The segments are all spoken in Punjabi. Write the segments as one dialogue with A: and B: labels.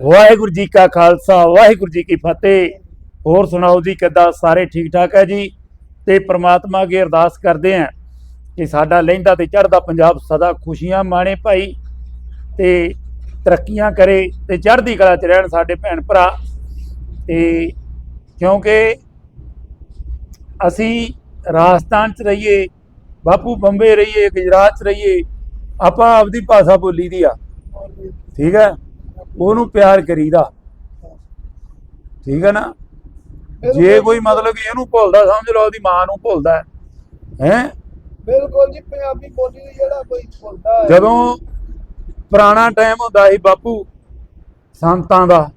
A: ਵਾਹਿਗੁਰੂ ਜੀ ਕਾ ਖਾਲਸਾ, ਵਾਹਿਗੁਰੂ ਜੀ ਕੀ ਫਤਿਹ। ਹੋਰ ਸੁਣਾਓ ਜੀ, ਕਿੱਦਾਂ? ਸਾਰੇ ਠੀਕ ਠਾਕ ਹੈ ਜੀ? ਤੇ ਪ੍ਰਮਾਤਮਾ ਅੱਗੇ ਅਰਦਾਸ ਕਰਦੇ ਆਂ ਕਿ ਸਾਡਾ ਲਹਿੰਦਾ ਤੇ ਚੜ੍ਹਦਾ ਪੰਜਾਬ ਸਦਾ ਖੁਸ਼ੀਆਂ ਮਾਣੇ ਭਾਈ ਤੇ ਤਰੱਕੀਆਂ ਕਰੇ ਤੇ ਚੜ੍ਹਦੀ ਕਲਾ ਚ ਰਹਿਣ ਸਾਡੇ ਭੈਣ ਭਰਾ। ਤੇ ਕਿਉਂਕਿ ਅਸੀਂ ਰਾਜਸਥਾਨ ਚ ਰਹੀਏ, ਬਾਪੂ ਬੰਬੇ ਰਹੀਏ, ਗੁਜਰਾਤ ਚ ਰਹੀਏ, ਆਪਾਂ ਆਪਦੀ ਭਾਸ਼ਾ ਬੋਲੀ ਦੀ ਆ। ਠੀਕ ਹੈ? ਉਹਨੂੰ ਪਿਆਰ ਕਰੀਦਾ। ਠੀਕ ਹੈ ਨਾ? ਜੇ ਕੋਈ ਮਤਲਬ ਕਿ ਇਹਨੂੰ ਭੁੱਲਦਾ ਸਮਝ ਲਓ ਉਹਦੀ ਮਾਂ ਨੂੰ ਭੁੱਲਦਾ ਹੈ। ਹੈਂ?
B: ਬਿਲਕੁਲ ਜੀ ਪੰਜਾਬੀ ਬੋਲੀ ਨੂੰ ਜਿਹੜਾ ਕੋਈ ਭੁੱਲਦਾ ਹੈ।
A: ਜਦੋਂ ਪੁਰਾਣਾ ਟਾਈਮ ਹੁੰਦਾ ਸੀ ਬਾਪੂ ਸੰਤਾਂ ਦਾ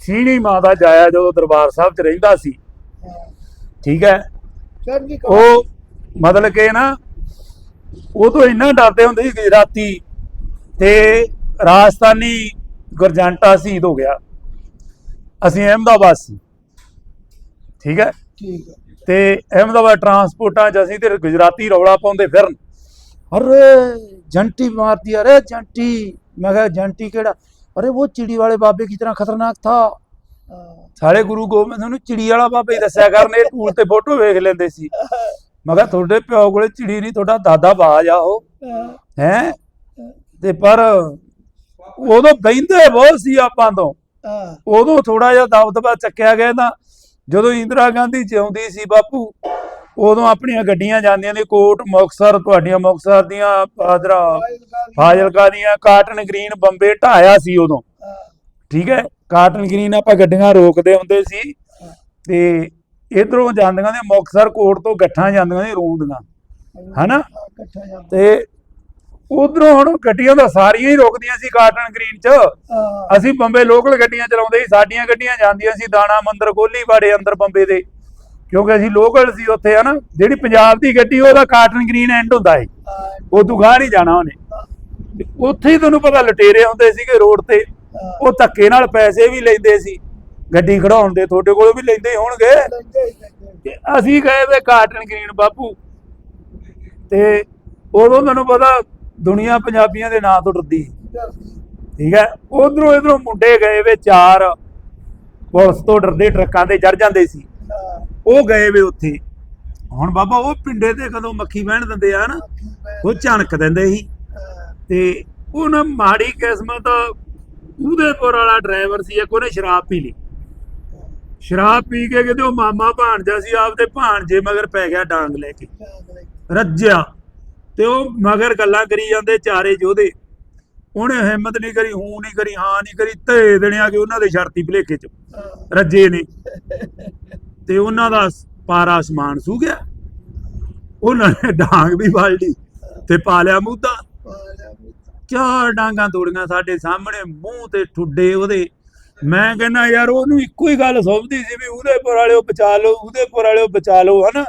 A: ਸੀਣੀ ਮਾਂ ਦਾ ਜਾਇਆ ਜਦੋਂ ਦਰਬਾਰ ਸਾਹਿਬ 'ਚ ਰਹਿੰਦਾ ਸੀ। ਠੀਕ ਹੈ? ਉਹ ਮਤਲਬ ਕਿ ਨਾ ਉਹ ਤੋਂ ਇੰਨਾ ਡਰਦੇ ਹੁੰਦੇ ਸੀ ਗੁਜਰਾਤੀ ਤੇ ਰਾਜਸਥਾਨੀ ਗੁਰਜੰਟਾ ਸ਼ਹੀਦ ਹੋ ਗਿਆ। ਅਸੀਂ ਅਹਿਮਦਾਬਾਦ ਸੀ। ਠੀਕ ਹੈ?
B: ਠੀਕ ਹੈ।
A: ਤੇ ਅਹਿਮਦਾਬਾਦ ਟਰਾਂਸਪੋਰਟਾਂ 'ਚ ਅਸੀਂ ਤੇ ਗੁਜਰਾਤੀ ਰੌਲਾ ਪਾਉਂਦੇ ਫਿਰਨ। ਅਰੇ ਜੰਟੀ ਮਾਰਦੀ ਅਰੇ ਜੰਟੀ। ਮੈਂ ਕਿਹਾ ਜੰਟੀ ਕਿਹੜਾ? ਅਰੇ ਉਹ ਚਿੜੀ ਵਾਲੇ ਬਾਬੇ ਕੀ ਤਰ੍ਹਾਂ ਖਤਰਨਾਕ ਥਾ? ਸਾਰੇ ਗੁਰੂ ਗੋਬਿੰਦ ਸਿੰਘ ਨੂੰ ਚਿੜੀ ਵਾਲਾ ਬਾਬਾ ਹੀ ਦੱਸਿਆ ਕਰਨੇ ਟੂਲ ਤੇ ਫੋਟੋ ਵੇਖ ਲੈਂਦੇ ਸੀ। ਮੈਂ ਕਿਹਾ ਤੁਹਾਡੇ ਪਿਓ ਕੋਲੇ ਚਿੜੀ ਨਹੀਂ ਤੁਹਾਡਾ ਦਾਦਾ ਬਾਜ ਆ ਉਹ।
B: ਹੈ?
A: ਤੇ ਪਰ ਉਦੋਂ ਬੈਂਦੇ ਬਹੁਤ ਸੀ ਆਪਾਂ ਤੋਂ।
B: ਹਾਂ,
A: ਉਦੋਂ ਥੋੜਾ ਜਿਹਾ ਦਬਦਬਾ ਚੱਕਿਆ ਗਿਆ ਤਾਂ ਜਦੋਂ ਇੰਦਰਾ ਗਾਂਧੀ ਜਿਉਂਦੀ ਸੀ ਬਾਪੂ ਉਦੋਂ ਆਪਣੀਆਂ ਗੱਡੀਆਂ ਜਾਂਦੀਆਂ ਨੇ ਕੋਟ ਮੁਕਤਸਰ ਤੁਹਾਡੀਆਂ ਮੁਕਤਸਰ ਦੀਆਂ ਪਾਦਰਾ ਫਾਜ਼ਿਲਕਾ ਦੀਆਂ। ਕਾਟਨ ਗ੍ਰੀਨ ਬੰਬੇ ਢਾਇਆ ਸੀ ਉਦੋਂ। ਠੀਕ ਹੈ? ਕਾਟਨ ਗ੍ਰੀਨ ਆਪਾਂ ਗੱਡੀਆਂ ਰੋਕਦੇ ਹੁੰਦੇ ਸੀ। ਤੇ ਇਧਰੋਂ ਜਾਂਦੀਆਂ ਨੇ ਮੁਕਤਸਰ ਕੋਟ ਤੋਂ ਗੱਠਾਂ ਜਾਂਦੀਆਂ ਨੇ ਰੂੰਦੀਆਂ। ਹਨਾ? ਤੇ ਉਧਰੋਂ ਹੁਣ ਗੱਡੀਆਂ ਤਾਂ ਸਾਰੀਆਂ ਹੀ ਰੁਕਦੀਆਂ ਸੀ ਕਾਟਨ ਗ੍ਰੀਨ 'ਚ। ਅਸੀਂ ਬੰਬੇ ਲੋਕਲ ਗੱਡੀਆਂ ਚਲਾਉਂਦੇ ਸੀ ਸਾਡੀਆਂ ਗੱਡੀਆਂ ਜਾਂਦੀਆਂ ਸੀ ਦਾਣਾ ਮੰਦਰ ਕੋਲੀ ਬਾੜੇ ਅੰਦਰ ਬੰਬੇ ਦੇ। ਕਿਉਂਕਿ ਅਸੀਂ ਲੋਕਲ ਸੀ ਉੱਥੇ ਹਨਾ? ਜਿਹੜੀ ਪੰਜਾਬ ਦੀ ਗੱਡੀ ਉਹਦਾ ਕਾਟਨ ਗ੍ਰੀਨ ਐਂਡ ਹੁੰਦਾ ਹੈ। ਉਹ ਤੋਂ ਗਾਹ ਨਹੀਂ ਜਾਣਾ ਉਹਨੇ। ਉੱਥੇ ਹੀ ਤੁਹਾਨੂੰ ਪਤਾ ਲਟੇਰੇ ਹੁੰਦੇ ਸੀਗੇ ਰੋਡ ਤੇ। ਉਹ ਧੱਕੇ ਨਾਲ ਪੈਸੇ ਵੀ ਲੈਂਦੇ ਸੀ। ਗੱਡੀ ਖੜਾਉਣ ਦੇ ਤੁਹਾਡੇ ਕੋਲ ਵੀ ਲੈਂਦੇ ਹੋਣਗੇ। ਅਸੀਂ ਗਏ ਵੇ ਕਾਟਨ ਗ੍ਰੀਨ ਬਾਪੂ। ਤੇ ਉਦੋਂ ਤੁਹਾਨੂੰ ਪਤਾ ਦੁਨੀਆ ਪੰਜਾਬੀਆਂ ਦੇ ਨਾਂ ਤੋਂ ਡਰਦੀ। ਸੀ। ਠੀਕ ਹੈ? ਉਧਰੋਂ ਇਧਰੋਂ ਮੁੰਡੇ ਗਏ ਵੇ ਚਾਰ। ਪੁਲਿਸ ਤੋਂ ਡਰਦੇ ਟਰੱਕਾਂ ਤੇ ਚੜ ਜਾਂਦੇ ਸੀ। ਉਹ ਗਏ ਵੇ ਉੱਥੇ। ਹੁਣ ਬਾਬਾ, ਉਹ ਪਿੰਡੇ ਤੇ ਕਦੋਂ ਮੱਖੀ ਬਹਿਣ ਦਿੰਦੇ ਆ ਨਾ, ਉਹ ਝਣਕ ਦਿੰਦੇ ਸੀ। ਤੇ ਉਹ ਨਾ ਮਾੜੀ ਕਿਸਮਤ ਉਦੇਪੁਰ ਵਾਲਾ ਡਰਾਈਵਰ ਸੀ, ਇੱਕ ਉਹਨੇ ਸ਼ਰਾਬ ਪੀ ਲਈ। ਸ਼ਰਾਬ ਪੀ ਕੇ ਕਿਤੇ ਉਹ ਮਾਮਾ ਭਾਣਜਾ ਸੀ, ਆਪਦੇ ਭਾਣਜੇ ਮਗਰ ਪੈ ਗਿਆ ਡਾਂਗ ਲੈ ਕੇ। ਰੱਜਿਆ। ਤੇ ਉਹ ਮਗਰ ਗੱਲਾਂ ਕਰੀ ਜਾਂਦੇ ਚਾਰੇ ਜੋਧੇ ਉਹਨੇ ਹਿੰਮਤ ਨਹੀਂ ਕਰੀ ਹੂੰ ਨਹੀਂ ਕਰੀ ਹਾਂ ਨਹੀਂ ਕਰੀ ਤੇ ਦੇਣਿਆ ਕਿ ਉਹਨਾਂ ਦੇ ਸ਼ਰਤੀ ਭਲੇਖੇ ਚ ਰੱਜੇ ਨੇ। ਤੇ ਉਹਨਾਂ ਦਾ ਪਾਰਾ ਅਸਮਾਨ ਸੂ ਗਿਆ। ਉਹਨਾਂ ਨੇ ਡਾਂਗ ਵੀ ਲਈ ਤੇ ਪਾ ਲਿਆ ਮੁੱਦਾ। ਚਾਰ ਡਾਂਗਾਂ ਤੋੜੀਆਂ ਸਾਡੇ ਸਾਹਮਣੇ ਮੂੰਹ ਤੇ ਠੁੱਡੇ ਉਹਦੇ। ਮੈਂ ਕਹਿੰਦਾ ਯਾਰ ਉਹਨੂੰ ਇੱਕੋ ਹੀ ਗੱਲ ਸੋਚਦੀ ਸੀ ਵੀ ਉਦੇਪੁਰ ਵਾਲਿਓ ਬਚਾ ਲਓ ਉਦੇਪੁਰ ਵਾਲਿਓ ਬਚਾ ਲਓ ਹਨਾ?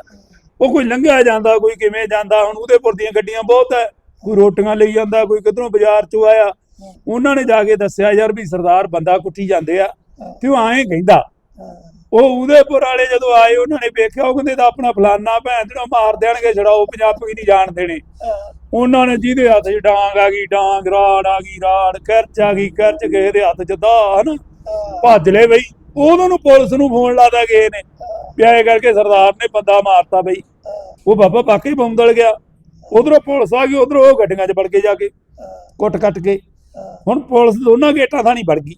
A: ਉਹ ਕੋਈ ਲੰਘਿਆ ਜਾਂਦਾ ਕੋਈ ਕਿਵੇਂ ਜਾਂਦਾ ਹੁਣ ਉਦੇਪੁਰ ਦੀਆਂ ਗੱਡੀਆਂ ਬਹੁਤ ਹੈ ਕੋਈ ਰੋਟੀਆਂ ਲਈ ਜਾਂਦਾ ਕੋਈ ਕਿਧਰੋਂ ਬਾਜ਼ਾਰ ਚੋਂ ਆਇਆ। ਉਹਨਾਂ ਨੇ ਜਾ ਕੇ ਦੱਸਿਆ ਯਾਰ ਵੀ ਸਰਦਾਰ ਬੰਦਾ ਕੁੱਟੀ ਜਾਂਦੇ ਆ ਤੇ ਉਹ ਐਂ ਕਹਿੰਦਾ।
B: ਹਾਂ,
A: ਉਹ ਉਦੇਪੁਰ ਵਾਲੇ ਜਦੋਂ ਆਏ ਉਹਨਾਂ ਨੇ ਵੇਖਿਆ ਉਹ ਕਹਿੰਦੇ ਤਾਂ ਆਪਣਾ ਫਲਾਨਾ ਭੈਣ ਜਿਹੜਾ ਮਾਰ ਦੇਣਗੇ ਛੜਾਓ ਪੰਜਾਬੀ ਨਹੀਂ ਜਾਣ ਦੇਣੇ। ਉਹਨਾਂ ਨੇ ਜਿਹਦੇ ਹੱਥ 'ਚ ਡਾਂਗ ਆ ਗਈ ਡਾਂਗ ਰਾੜ ਆ ਗਈ ਰਾੜ ਕਰਚ ਆ ਗਈ ਕਰਚ ਕਿਸੇ ਦੇ ਹੱਥ 'ਚ ਦਾ ਹਨਾ? ਭੱਜ ਲੈ ਬਈ। ਉਹਨਾਂ ਨੂੰ ਪੁਲਿਸ ਨੂੰ ਫੋਨ ਲਾਦਾ ਗਏ ਨੇ ਪਿਆਏ ਕਰਕੇ ਸਰਦਾਰ ਨੇ ਬੰਦਾ ਮਾਰਤਾ ਬਈ। ਉਹ ਬਾਬਾ ਵਾਕਈ ਬੰਦਲ ਗਿਆ। ਉਧਰੋਂ ਪੁਲਿਸ ਆ ਗਈ ਉਧਰੋਂ ਉਹ ਗੱਡੀਆਂ 'ਚ ਵੜ ਕੇ ਜਾ ਕੇ
B: ਹਾਂ,
A: ਕੁੱਟ ਕੱਟ ਕੇ।
B: ਹਾਂ,
A: ਹੁਣ ਪੁਲਿਸ ਦੋਨਾਂ ਗੇਟਾਂ ਥਾਂ ਨਹੀਂ ਵੜ ਗਈ।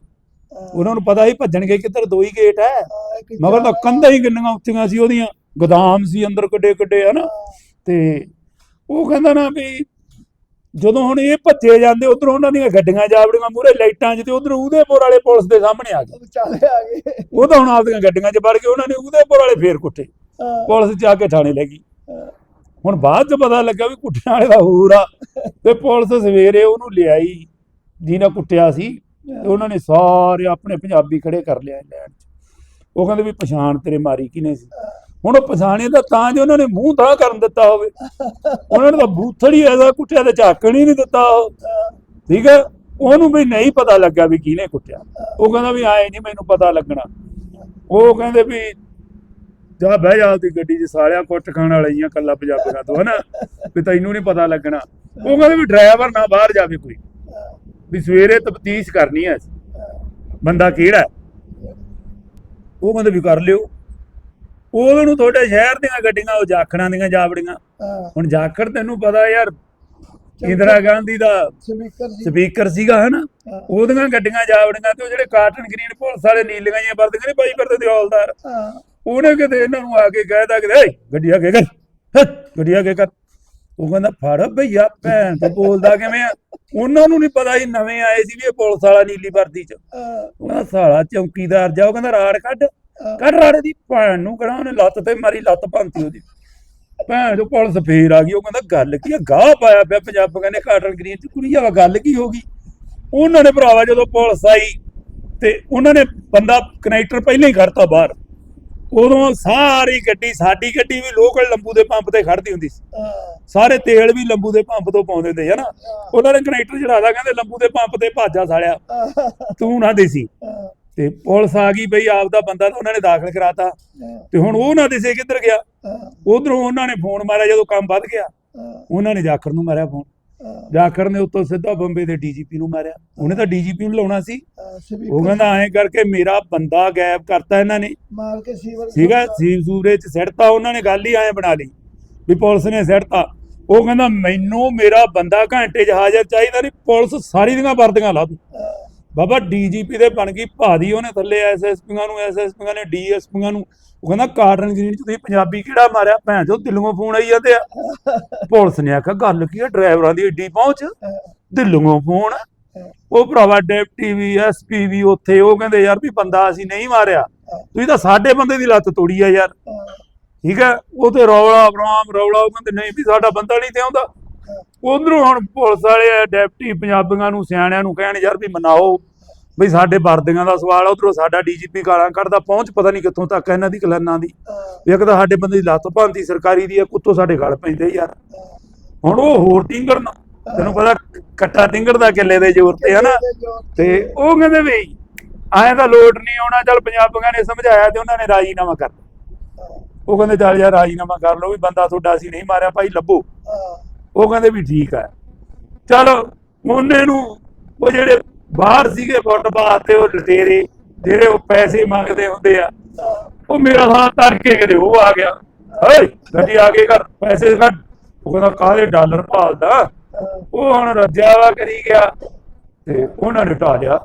B: ਹਾਂ।
A: ਉਹਨਾਂ ਨੂੰ ਪਤਾ ਸੀ ਭੱਜਣਗੇ ਕਿੱਧਰ ਦੋ ਹੀ ਗੇਟ ਹੈ।
B: ਹਾਂ,
A: ਮਗਰ ਤਾਂ ਕੰਧਾਂ ਹੀ ਕਿੰਨੀਆਂ ਉੱਚੀਆਂ ਸੀ ਉਹਦੀਆਂ। ਗੋਦਾਮ ਸੀ ਅੰਦਰ ਕਿੱਡੇ ਕਿੱਡੇ ਹਨਾ। ਤੇ ਉਹ ਕਹਿੰਦਾ ਨਾ ਵੀ ਜਦੋਂ ਹੁਣ ਇਹ ਭੱਜੇ ਜਾਂਦੇ ਉਧਰੋਂ ਉਹਨਾਂ ਦੀਆਂ ਗੱਡੀਆਂ ਜਾਵੜੀਆਂ ਮੂਰੇ ਲਾਈਟਾਂ 'ਚ ਤੇ ਉਧਰ ਉਦੇਪੁਰ ਵਾਲੇ ਪੁਲਿਸ ਦੇ ਸਾਹਮਣੇ ਆ ਗਏ।
B: ਵਿਚਾਲੇ ਆ ਗਏ।
A: ਉਹ ਤਾਂ ਹੁਣ ਆਪਦੀਆਂ ਗੱਡੀਆਂ 'ਚ ਵੜ ਕੇ ਉਹਨਾਂ ਨੇ ਉਦੇਪੁਰ ਵਾਲੇ ਫੇਰ ਕੁੱਟੇ।
B: ਹਾਂ,
A: ਪੁਲਿਸ ਆ ਕੇ ਥਾਣੇ ਲੈ ਗਈ।
B: ਹਾਂ,
A: ਹੁਣ ਬਾਅਦ 'ਚ ਪਤਾ ਲੱਗਾ ਵੀ ਕੁੱਟਣ ਵਾਲੇ ਦਾ ਹੋਰ ਆ। ਤੇ ਪੁਲਿਸ ਸਵੇਰੇ ਉਹਨੂੰ ਲਿਆਈ, ਜਿਹਨਾਂ ਕੁੱਟਿਆ ਸੀ ਉਹਨਾਂ ਨੇ ਸਾਰੇ ਆਪਣੇ ਪੰਜਾਬੀ ਖੜੇ ਕਰ ਲਿਆ ਲੈਣ 'ਚ। ਉਹ ਕਹਿੰਦੇ ਵੀ ਪਛਾਣ ਤੇਰੇ ਮਾਰੀ ਕਿਨੇ ਸੀ? ਹੁਣ ਉਹ ਪਛਾਣੇ ਤਾਂ ਤਾਂ ਜੇ ਉਹਨਾਂ ਨੇ ਮੂੰਹ ਤਾਂ ਕਰਨ ਦਿੱਤਾ ਹੋਵੇ। ਉਹਨਾਂ ਨੇ ਤਾਂ ਬੂਥੜੀ ਐਸਾ ਕੁੱਟਿਆ ਤੇ ਝਾਕਣ ਹੀ ਨਹੀਂ ਦਿੱਤਾ ਉਹ। ਠੀਕ ਹੈ? ਉਹਨੂੰ ਵੀ ਨਹੀਂ ਪਤਾ ਲੱਗਾ ਵੀ ਕਿਹਨੇ ਕੁੱਟਿਆ। ਉਹ ਕਹਿੰਦਾ ਵੀ ਆਏ ਨਹੀਂ ਮੈਨੂੰ ਪਤਾ ਲੱਗਣਾ। ਉਹ ਕਹਿੰਦੇ ਵੀ ਜਾ ਬਹਿ ਜਾ ਦੀ ਗੱਡੀ 'ਚ ਸਾਲਿਆ ਕੁੱਟ ਖਾਣ ਵਾਲੀਆਂ ਕੱਲਾ ਪੰਜਾਬੀਆਂ ਤੋਂ ਹਨਾ? ਵੀ ਤੈਨੂੰ ਨਹੀਂ ਪਤਾ ਲੱਗਣਾ। ਉਹ ਕਹਿੰਦੇ ਵੀ ਡਰਾਈਵਰ ਨਾ ਬਾਹਰ ਜਾਵੇ ਕੋਈ। ਵੀ ਸਵੇਰੇ ਤਫਤੀਸ਼ ਕਰਨੀ ਹੈ ਬੰਦਾ ਕਿਹੜਾ? ਉਹ ਕਹਿੰਦੇ ਵੀ ਕਰ ਲਿਓ। ਉਹਨੂੰ ਤੁਹਾਡੇ ਸ਼ਹਿਰ ਦੀਆਂ ਗੱਡੀਆਂ ਉਹ ਜਾਖੜਾਂ ਦੀਆਂ ਜਾਵੜੀਆਂ ਹੁਣ ਜਾਖੜ ਤੈਨੂੰ ਪਤਾ ਯਾਰ ਇੰਦਰਾ ਗਾਂਧੀ ਦਾ
B: ਸਪੀਕਰ
A: ਸੀਗਾ ਹਨਾ। ਉਹਦੀਆਂ ਗੱਡੀਆਂ ਜਾਵੜੀਆਂ ਤੇ ਉਹ ਜਿਹੜੇ ਕਾਟਨ ਗ੍ਰੀਨ ਪੁਲਿਸ ਵਾਲੇ ਨੀਲੀਆਂ ਜਿਹੀਆਂ ਵਰਦੀਆਂ ਨਹੀਂ ਪਾਈ ਫਿਰਦੇ ਤੇ ਹੌਲਦਾਰ ਉਹਨੇ ਕਿਤੇ ਇਹਨਾਂ ਨੂੰ ਆ ਕੇ ਕਹਿਦਾ ਕਿ ਏ ਗੱਡੀ ਅੱਗੇ ਕਰ ਗੱਡੀ ਅੱਗੇ ਕਰ। ਉਹ ਕਹਿੰਦਾ ਫੜ ਭਈਆ ਭੈਣ ਤੇ ਬੋਲਦਾ ਕਿਵੇਂ ਆ? ਉਹਨਾਂ ਨੂੰ ਨਹੀਂ ਪਤਾ ਸੀ ਨਵੇਂ ਆਏ ਸੀ ਵੀ ਇਹ ਪੁਲਿਸ ਵਾਲਾ ਨੀਲੀ ਵਰਦੀ ਚ।
B: ਹਾਂ,
A: ਉਹ ਕਹਿੰਦਾ ਸਾਲਾ ਚੌਕੀਦਾਰ ਜਾ ਉਹ ਕਹਿੰਦਾ ਰਾੜ ਕੱਢ। ਕੱਢ ਰਾੜੇ ਦੀ ਭੈਣ ਨੂੰ ਕਰਾਂ ਉਹਨੇ ਲੱਤ ਤੇ ਮਾਰੀ ਲੱਤ ਭੰਤੀ ਉਹਦੀ। ਭੈਣ ਜੋ ਪੁਲਿਸ ਫੇਰ ਆ ਗਈ ਉਹ ਕਹਿੰਦਾ ਗੱਲ ਕੀ ਆ? ਗਾਹ ਪਾਇਆ ਪਿਆ ਪੰਜਾਬ ਕਹਿੰਦੇ ਕਾਟਨ ਗ੍ਰੀਨ ਚ। ਕੁੜੀ ਆ ਗੱਲ ਕੀ ਹੋ ਗਈ? ਉਹਨਾਂ ਨੇ ਭਰਾਵਾ ਜਦੋਂ ਪੁਲਿਸ ਆਈ ਤੇ ਉਹਨਾਂ ਨੇ ਬੰਦਾ ਕਨੈਕਟਰ ਪਹਿਲਾਂ ਹੀ ਖੜਤਾ ਬਾਹਰ। ਉਦੋਂ ਸਾਰੀ ਗੱਡੀ ਸਾਡੀ ਗੱਡੀ ਵੀ ਲੋਕਲ ਲੰਬੂ ਦੇ ਪੰਪ ਤੇ ਖੜਦੀ ਹੁੰਦੀ ਸੀ। ਸਾਰੇ ਤੇਲ ਵੀ ਲੰਬੂ ਦੇ ਪੰਪ ਤੋਂ ਪਾਉਂਦੇ ਹੁੰਦੇ ਹਨਾ? ਉਹਨਾਂ ਨੇ ਕਨੈਕਟਰ ਚੜਾਦਾ ਕਹਿੰਦੇ ਲੰਬੂ ਦੇ ਪੰਪ ਤੇ ਭਾਜਾ ਸਾਲਿਆ। ਤੂੰ ਨਾ ਦੇਸੀ। ਤੇ ਪੁਲਿਸ ਆ ਗਈ ਬਈ ਆਪਦਾ ਬੰਦਾ ਤਾਂ ਉਹਨਾਂ ਨੇ ਦਾਖਲ ਕਰਾਤਾ। ਤੇ ਹੁਣ ਉਹ ਨਾ ਦਿਸੇ ਕਿੱਧਰ ਗਿਆ? ਉਧਰੋਂ ਉਹਨਾਂ ਨੇ ਫੋਨ ਮਾਰਿਆ ਜਦੋਂ ਕੰਮ ਵੱਧ ਗਿਆ। ਉਹਨਾਂ ਨੇ ਜਾਖੜ ਨੂੰ ਮਾਰਿਆ ਫੋਨ। ਜਾਖੜ ਨੇ ਉੱਤੋਂ ਸਿੱਧਾ ਬੰਬੇ ਦੇ ਡੀਜੀਪੀ ਨੂੰ ਮਾਰਿਆ। ਉਹਨੇ ਤਾਂ ਡੀਜੀਪੀ ਨੂੰ ਲਾਉਣਾ ਸੀ। ਉਹ ਕਹਿੰਦਾ ਐਂ ਕਰਕੇ ਮੇਰਾ ਬੰਦਾ ਗਾਇਬ ਕਰਤਾ ਇਹਨਾਂ ਨੇ।
B: ਮਾਰ ਕੇ ਸੀਵਰ
A: ਸੀਗਾ ਸੀਵ ਸੂਰੇ ਚ ਸਿੱਟਤਾ ਉਹਨਾਂ ਨੇ ਗੱਲ ਹੀ ਐਂ ਬਣਾ ਲਈ ਵੀ ਪੁਲਿਸ ਨੇ ਸਿੱਟਤਾ ਉਹ ਕਹਿੰਦਾ ਮੈਨੂੰ ਮੇਰਾ ਬੰਦਾ ਘੰਟੇ 'ਚ ਹਾਜ਼ਰ ਚਾਹੀਦਾ ਨਹੀਂ ਪੁਲਿਸ ਸਾਰੀ ਦੀਆਂ ਵਰਦੀਆਂ ਲਾ ਦੂ। ਬਾਬਾ ਡੀਜੀਪੀ ਦੇ ਬਣ ਗਈ ਭਾਦੀ ਉਹਨੇ ਥੱਲੇ ਐਸਐਸਪੀਆਂ ਨੂੰ ਐਸਐਸਪੀਆਂ ਨੇ ਡੀਐਸਪੀਆਂ ਨੂੰ। ਉਹ ਕਹਿੰਦਾ ਕਾਟਨ ਗ੍ਰੀਨ ਚ ਤੁਸੀਂ ਪੰਜਾਬੀ ਕਿਹੜਾ ਮਾਰਿਆ? ਭੈਣ ਚੋ ਦਿੱਲੀੋਂ ਫੋਨ ਆਈ ਜਾਂਦੇ ਆ। ਪੁਲਿਸ ਨੇ ਆਖਿਆ ਗੱਲ ਕੀ ਆ? ਡਰਾਈਵਰਾਂ ਦੀ ਏਡੀ ਪਹੁੰਚ?
B: ਹਾਂ,
A: ਫੋਨ। ਉਹ ਭਰਾਵਾ ਡਿਪਟੀ ਵੀ ਐਸਪੀ ਵੀ ਉੱਥੇ ਉਹ ਕਹਿੰਦੇ ਯਾਰ ਵੀ ਬੰਦਾ ਅਸੀਂ ਨਹੀਂ ਮਾਰਿਆ। ਤੁਸੀਂ ਤਾਂ ਸਾਡੇ ਬੰਦੇ ਦੀ ਲੱਤ ਤੋੜੀ ਆ ਯਾਰ। ਠੀਕ ਹੈ? ਉਹ ਤੇ ਰੌਲਾ ਬਰਾਮ ਰੌਲਾ ਉਹ ਕਹਿੰਦੇ ਨਹੀਂ ਵੀ ਸਾਡਾ ਬੰਦਾ ਨਹੀਂ ਤੇ ਆਉਂਦਾ। ਉਧਰੋਂ ਹੁਣ ਪੁਲਿਸ ਵਾਲੇ ਡੈਪਟੀ ਪੰਜਾਬੀਆਂ ਨੂੰ, ਸਿਆਣਿਆਂ ਨੂੰ ਕਹਿਣ ਯਾਰ ਵੀ ਮਨਾਓ, ਵੀ ਸਾਡੇ ਵਰਦੀਆਂ ਦਾ ਸਵਾਲ ਉਧਰੋਂ ਸਾਡਾ ਡੀਜੀਪੀ ਗਾਲਾਂ ਕੱਢਦਾ, ਪਹੁੰਚ ਪਤਾ ਨਹੀਂ ਕਿੱਥੋਂ ਤੱਕ ਇਹਨਾਂ ਦੀ ਕਲਾਨਾਂ ਦੀ। ਇੱਕ ਤਾਂ ਸਾਡੇ ਬੰਦੇ ਦੀ ਲੱਤ ਭਾਂਤੀ ਸਰਕਾਰੀ ਦੀ ਆ, ਕੁੱਤੋਂ ਸਾਡੇ ਗਲ ਪੈਂਦੇ ਯਾਰ। ਹੁਣ ਉਹ ਹੋਰ ਟਿੰਗਰ ਨਾ, ਤੈਨੂੰ ਪਤਾ ਕੱਟਾ ਟਿੰਗਰ ਦਾ ਕਿੱਲੇ ਦੇ ਜ਼ੋਰ ਤੇ, ਹਨਾ? ਤੇ ਉਹ ਕਹਿੰਦੇ ਵੀ ਆਏ ਤਾਂ ਲੋਟ ਨਹੀਂ ਆਉਣਾ, ਚੱਲ ਪੰਜਾਬੀਆਂ ਨੇ ਸਮਝਾਇਆ ਤੇ ਉਹਨਾਂ ਨੇ ਰਾਜੀਨਾਮਾ ਕਰ ਉਹ ਕਹਿੰਦੇ ਚੱਲ ਯਾਰ ਰਾਜੀਨਾਮਾ ਕਰ ਲਓ ਵੀ ਬੰਦਾ ਤੁਹਾਡਾ ਅਸੀਂ ਨਹੀਂ ਮਾਰਿਆ, ਭਾਈ ਲੱਭੋ। ਉਹ ਕਹਿੰਦੇ ਵੀ ਠੀਕ ਹੈ ਚਲ ਉਹਨੇ ਨੂੰ ਉਹ ਜਿਹੜੇ ਬਾਹਰ ਸੀਗੇ ਫੁੱਟਬਾਲ ਤੇ ਉਹ ਲਟੇਰੇ ਜਿਹੜੇ ਉਹ ਪੈਸੇ ਮੰਗਦੇ ਹੁੰਦੇ ਆ ਉਹ ਮੇਰਾ ਸਾਹ ਤੜਕੇ ਕਿਤੇ ਉਹ ਆ ਗਿਆ। ਓਏ ਗੱਡੀ ਆ ਕੇ ਕਰ ਪੈਸੇ ਕੱਢ। ਉਹ ਕਹਿੰਦਾ ਕਾਹਦੇ ਡਾਲਰ ਭਾਲਦਾ?
B: ਹਾਂ,
A: ਉਹ ਹੁਣ ਰੱਜਿਆ ਵਾ ਕਰੀ ਗਿਆ। ਤੇ ਉਹਨਾਂ ਨੇ ਢਾ ਲਿਆ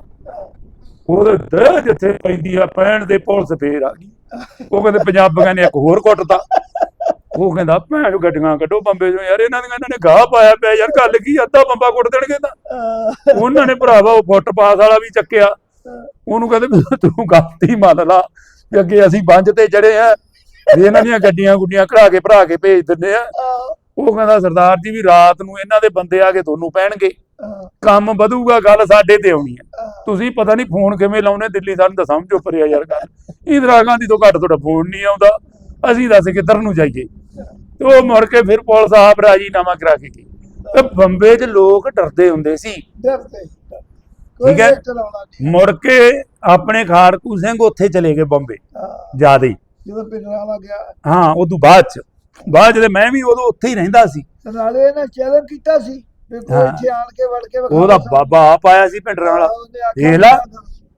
A: ਉਹਦੇ ਦੇ ਜਿੱਥੇ ਪੈਂਦੀ ਆ ਪੈਣ ਦੇ ਪੁਲਿਸ ਫੇਰ ਆ ਗਈ। ਉਹ ਕਹਿੰਦੇ ਪੰਜਾਬੀਆਂ ਨੇ ਇੱਕ ਹੋਰ ਕੁੱਟਤਾ। ਉਹ ਕਹਿੰਦਾ ਭੈਣ ਗੱਡੀਆਂ ਕੱਢੋ ਬੰਬੇ ਚੋਂ ਯਾਰ ਇਹਨਾਂ ਦੀਆਂ ਇਹਨਾਂ ਨੇ ਗਾਹ ਪਾਇਆ ਪਿਆ ਯਾਰ ਗੱਲ ਕੀ ਅੱਧਾ ਬੰਬਾ ਕੁੱਟ ਦੇਣਗੇ ਤਾਂ। ਉਹਨਾਂ ਨੇ ਭਰਾਵਾ ਉਹ ਫੁੱਟਪਾਥ ਵਾਲਾ ਵੀ ਚੱਕਿਆ। ਉਹਨੂੰ ਕਹਿੰਦੇ ਤੂੰ ਗਲਤੀ ਮੰਨ ਲਾ ਵੀ ਅੱਗੇ ਅਸੀਂ ਬੰਜ ਤੇ ਚੜੇ ਆ ਵੀ ਇਹਨਾਂ ਦੀਆਂ ਗੱਡੀਆਂ ਗੁੱਡੀਆਂ ਕਢਾ ਕੇ ਭਰਾ ਕੇ ਭੇਜ ਦਿੰਦੇ ਆ। ਉਹ ਕਹਿੰਦਾ ਸਰਦਾਰ ਜੀ ਵੀ ਰਾਤ ਨੂੰ ਇਹਨਾਂ ਦੇ ਬੰਦੇ ਆ ਕੇ ਤੁਹਾਨੂੰ ਪੈਣਗੇ। ਕੰਮ ਵਧੂਗਾ ਗੱਲ ਸਾਡੇ ਤੇ ਆਉਣੀ ਹੈ
B: ਹਾਂ,
A: ਤੁਸੀਂ ਪਤਾ ਨਹੀਂ ਫੋਨ ਕਿਵੇਂ ਲਾਉਨੇ ਦਿੱਲੀ ਸਾਨੂੰ ਤਾਂ ਸਮਝੋ ਪਰਿਆ ਯਾਰ ਗੱਲ। ਇੰਦਰਾ ਗਾਂਧੀ ਤੋਂ ਘੱਟ ਤੁਹਾਡਾ ਫੋਨ ਨਹੀਂ ਆਉਂਦਾ। ਅਸੀਂ ਦੱਸ ਕਿੱਧਰ ਨੂੰ ਜਾਈਏ? ਤੇ ਉਹ ਮੁੜ ਕੇ ਫਿਰ ਪੁਲਿਸ ਆਪ ਰਾਜੀਨਾਮਾ ਕਰਾ ਕੇ ਗਈ। ਤੇ ਬੰਬੇ 'ਚ ਲੋਕ ਡਰਦੇ ਹੁੰਦੇ ਸੀ।
B: ਡਰਦੇ
A: ਠੀਕ ਹੈ। ਮੁੜ ਕੇ ਆਪਣੇ ਖਾੜਕੂ ਸਿੰਘ ਉੱਥੇ ਚਲੇ ਗਏ ਬੰਬੇ ਜਿਆਦੇ ਹੀ।
B: ਜਦੋਂ ਪਿੰਡਰਾਵਾ ਗਿਆ।
A: ਹਾਂ ਉਦੋਂ ਬਾਅਦ ਚ। ਬਾਅਦ ਤੇ ਮੈਂ ਵੀ ਉਦੋਂ ਉੱਥੇ ਹੀ ਰਹਿੰਦਾ ਸੀ।
B: ਨਾਲੇ ਇਹਨੇ ਚੈਲੰਜ ਕੀਤਾ ਸੀ
A: ਉਹਦਾ। ਬਾਬਾ ਆਪ ਆਇਆ ਸੀ ਪਿੰਡਰਾਂ ਵਾਲਾ ਦੇਖ ਲਾ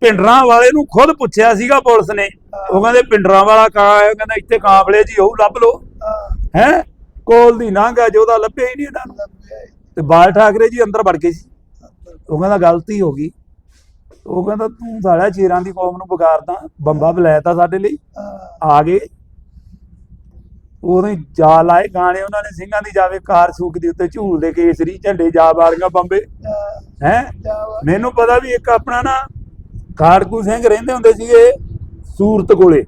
A: ਪਿੰਡਰਾਂ ਵਾਲੇ ਨੂੰ ਖੁਦ ਪੁੱਛਿਆ ਸੀਗਾ ਪੁਲਿਸ ਨੇ। ਉਹ ਕਹਿੰਦੇ ਪਿੰਡਰਾਂ ਵਾਲਾ ਕਾਂ ਆਇਆ ਕਹਿੰਦਾ ਇੱਥੇ ਕਾਂਫਲੇ ਜੀ ਹੋਊ ਲੱਭ ਲਓ।
B: ਹਾਂ,
A: ਹੈ ਕੋਲ ਦੀ ਨਾਂਗਾ ਜੋ ਉਹਦਾ ਲੱਭਿਆ ਹੀ ਨਹੀਂ ਇਹਨਾਂ ਨੂੰ। ਤੇ ਬਾਲ ਠਾਕਰੇ ਜੀ ਅੰਦਰ ਵੜ ਗਏ ਸੀ। ਉਹ ਕਹਿੰਦਾ ਗਲਤੀ ਹੋ ਗਈ। ਉਹ ਕਹਿੰਦਾ ਤੂੰ ਸਾਲਿਆ ਚੀਰਾਂ ਦੀ ਕੌਮ ਨੂੰ ਵਿਗਾੜਦਾ ਬੰਬਾ ਬਲੈਤਾ ਸਾਡੇ ਲਈ। ਆ ਗਏ। ਉਦੋਂ ਜਾ ਲਾਏ ਗਾਣੇ ਉਹਨਾਂ ਨੇ ਸਿੰਘਾਂ ਦੀ ਜਾਵੇ ਕਾਰ ਸੂਕ ਦੇ ਉੱਤੇ ਝੂਲਦੇ ਕੇਸਰੀ ਝੰਡੇ ਜਾ ਵਾਲੀਆਂ ਬੰਬੇ।
B: ਹਾਂ,
A: ਹੈ ਮੈਨੂੰ ਪਤਾ ਵੀ ਇੱਕ ਆਪਣਾ ਨਾ ਖਾੜਕੂ ਸਿੰਘ ਰਹਿੰਦੇ ਹੁੰਦੇ ਸੀਗੇ ਸੂਰਤ ਕੋਲੇ।